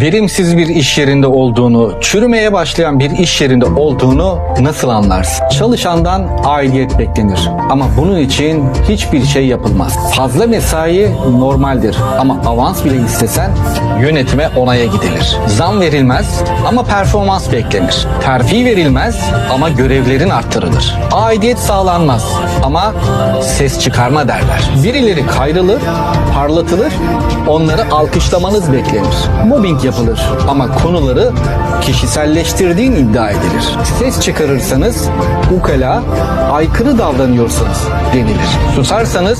Verimsiz bir iş yerinde olduğunu, çürümeye başlayan bir iş yerinde olduğunu nasıl anlarsın? Çalışandan aidiyet beklenir ama bunun için hiçbir şey yapılmaz. Fazla mesai normaldir ama avans bile istesen yönetime onaya gidilir. Zam verilmez ama performans beklenir. Terfi verilmez ama görevlerin arttırılır. Aidiyet sağlanmaz ama ses çıkarma derler. Birileri kayrılır, parlatılır, onları alkışlamanız beklenir. Mobbing yapılır ama konuları kişiselleştirdiğin iddia edilir. Ses çıkarırsanız ukala, aykırı davranıyorsanız denilir. Susarsanız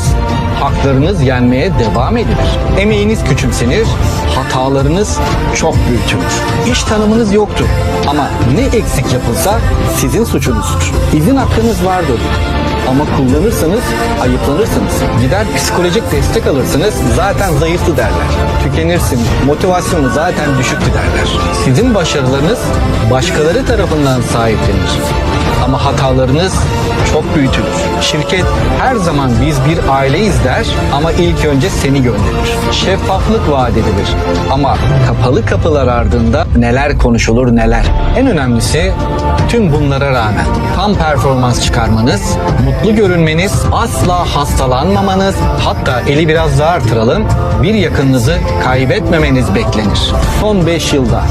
haklarınız yenmeye devam edilir. Emeğiniz küçümsenir, hatalarınız çok büyütülür. İş tanımınız yoktur ama ne eksik yapılsa sizin suçunuzdur. İzin hakkınız vardır ama kullanırsanız ayıplanırsınız. Gider psikolojik destek alırsınız zaten zayıftı derler. Tükenirsin, motivasyonu zaten düşüktü derler. Sizin başarılarınız başkaları tarafından sahiplenir. Ama hatalarınız çok büyütülür. Şirket her zaman biz bir aileyiz der ama ilk önce seni gönderir. Şeffaflık vaat edilir ama kapalı kapılar ardında neler konuşulur neler. En önemlisi tüm bunlara rağmen tam performans çıkarmanız, mutlu görünmeniz, asla hastalanmamanız, hatta eli biraz daha artıralım, bir yakınınızı kaybetmemeniz beklenir. Son 5 yılda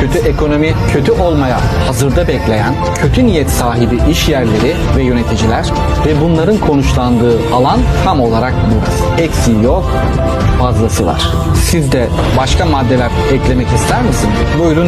kötü ekonomi, kötü olmaya hazırda bekleyen, kötü niyet sahibi iş yerleri ve yöneticiler ve bunların konuşlandığı alan tam olarak burası. Eksiği yok, fazlası var. Siz de başka maddeler eklemek ister misiniz? Buyurun